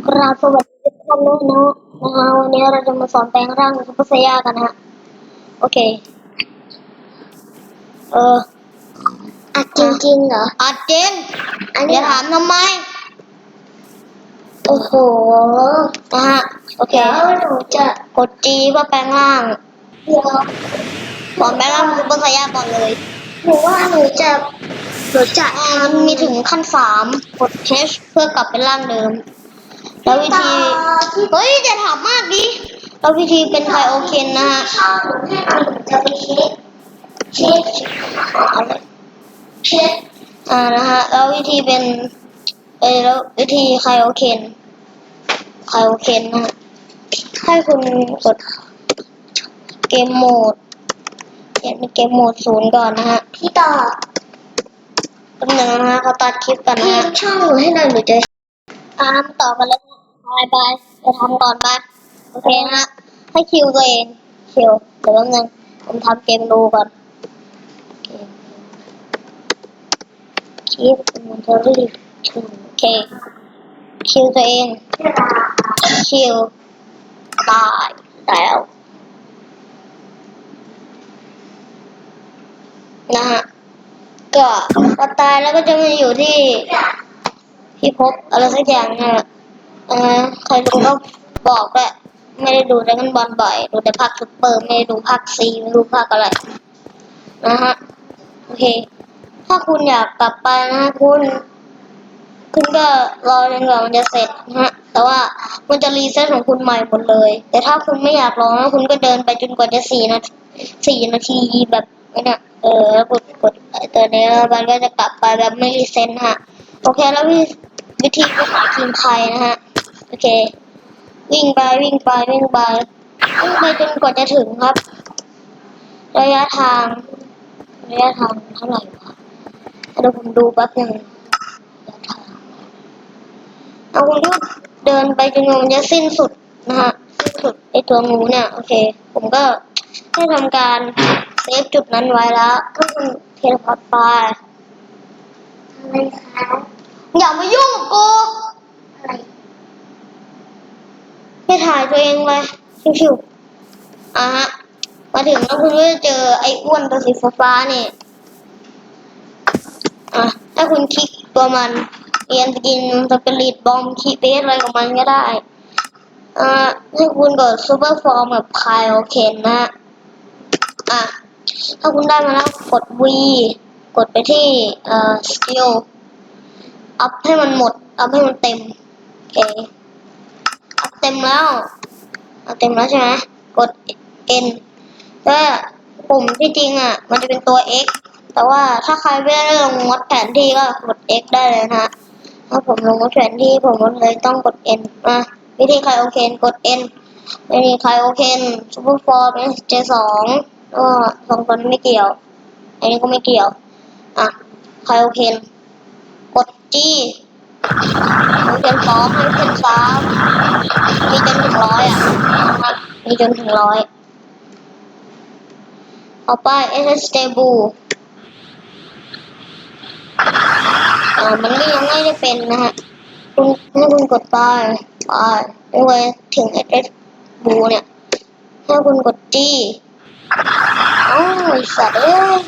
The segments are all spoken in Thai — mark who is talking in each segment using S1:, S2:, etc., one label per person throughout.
S1: กราบสวัสดีทุกท่านด้วยนะนะฮะวันนี้เราจะมาสอนแปลงร่างซุปเปอร์ไซย่ากันนะฮะโอเค เออ
S2: อัดจริงๆเหรอ
S1: อัดเจน
S2: อันนี้
S1: อย่าถามทำไม
S2: โอ้โห
S1: นะฮะโอเค
S2: เดี๋ยวหนูจะ
S1: กดจีเพื่อแปลงร่าง
S2: เดี๋ยว
S1: สอนแปลงร่างซุปเปอร์ไซย่าก่อนเลย
S2: หนูว่าหนูจะหนูจะ
S1: อ่ามันมีถึงขั้นสามกด H เพื่อกลับเป็นร่างเดิม แล้ววิธีเฮ้ยอย่าถามมากดิแล้ววิธีเป็นไคโอเคนนะฮะ
S2: ชอบหนูให้หนูจะไปเช็คเช็ค
S1: เอาเลย
S2: เช็ค
S1: อ่านะฮะแล้ววิธีเป็นเออแล้ววิธีไคโอเคนไคโอเคนนะฮะให้คุณกดเกมโหมดเปลี่ยนเป็นเกมโหมดศูนย์ก่อนนะฮะ
S2: พี่ต่อ
S1: แป๊บนึงนะฮะเขาตัดคลิปกันนะ
S2: พี่
S1: ฮะ
S2: ช่องหนูให้หน่อยหนูจะ
S1: อ่ามาต่อกันเลยบายบายไปทำก่อนไปโอเคนะฮะให้คิวตัวเองคิวเดี๋ยวแป๊บนึงผมทำเกมดูก่อนเคคิวมันจะรีบถึงโอเคคิวตัวเองคิวตายแล้วนะฮะก็พอตายแล้วก็จะมาอยู่ที่ ที่พบอะไรสักอย่างเนี่ยเออใครรู้ก็บอกแหละไม่ได้ดูดักันบอลบ่อย ดูแต่ภาคซุปเปอร์ไม่ได้ดูภาคซีไม่รู้ภาคอะไรนะฮะโอเค ถ้าคุณอยากกลับไปนะฮะคุณ คุณก็รอจนกว่ามันจะเสร็จนะฮะ แต่ว่ามันจะรีเซ็ตของคุณใหม่หมดเลย แต่ถ้าคุณไม่อยากรอนะคุณก็เดินไปจนกว่าจะสี่นาทีสี่นาทีแบบนี้นะเออกดกดตัวนี้มันก็จะกลับไปแบบไม่รีเซ็ตฮะ โอเคแล้ววิ วิธีภาษาทีมไทยนะฮะ โอเค วิ่งไปวิ่งไปวิ่งไปวิ่งไปจนกว่าจะถึงครับ ระยะทาง ระยะทางเท่าไหร่วะเดี๋ยวผมดูแป๊บหนึ่งระยะทางเอาคุณก็เดินไปจนมันจะสิ้นสุดนะฮะสิ้นสุดไอตัวงูเนี่ย โอเค ผมก็ได้ทำการเซฟจุดนั้นไว้แล้วก็คุณเทเลพอร์ตไป
S2: อะไรคะ
S1: อย่ามายุ่งกับกู
S2: อะไร
S1: ไปถ่ายตัวเองไปชิวๆอะฮะมาถึงแล้วคุณก็จะเจอไอ้อ้วนตัวสีฟ้าๆนี่ยอะถ้าคุณคลิกตัวมันเรียนสกินสเปริตบอมคีเบสอะไรของมันก็ได้อ่าให้คุณกดซูเปอร์ฟอร์มกับคายโอเคนนะฮะอะถ้าคุณได้มาแล้วกด V กดไปที่เอ่อสกิล อัพให้มันหมด อัพให้มันเต็ม โอเค อัพเต็มแล้ว อัพเต็มแล้วใช่ไหม กด N ก็ปุ่มที่จริงอะ มันจะเป็นตัว X แต่ว่าถ้าใครไม่ได้ลงวัดแผนที่ก็กด X ได้เลยนะฮะถ้าผมลงวัดแผนที่ผมเลยต้องกด N อะวิธีใครโอเคนกด N วิธีใครโอเคนซูเปอร์ฟอร์มเจสองก็สองคนไม่เกี่ยว อันนี้ก็ไม่เกี่ยว อะ ใครโอเคน กด G โอเคนสองโอเคนสามมีจนถึงร้อยอะนะครับมีจนถึงร้อยต่อไป SS Stable อ่ามันก็ยังไม่ได้เป็นนะฮะคุณให้คุณกดไปไปไม่ไว้ถึง SS b u เนี่ยให้คุณกด G เอ้าไอ้สัตว์เอ้ย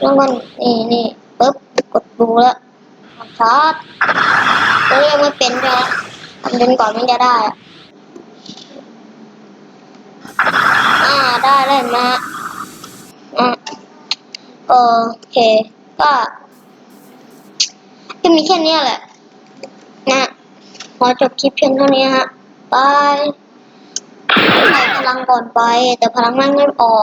S1: แล้วมันนี่นี่ปึ๊บกดดูแล้ว ชาร์จก็ยังไม่เป็นใช่ไหมทำจนก่อนมันจะได้อ่าได้แล้วเห็นะอะโอเค ก็ก็มีแค่นี้แหละ นะขอจบคลิปเพียงเท่านี้ฮะบายใส่พลังก่อนไป แต่พลังม่งไม่ออก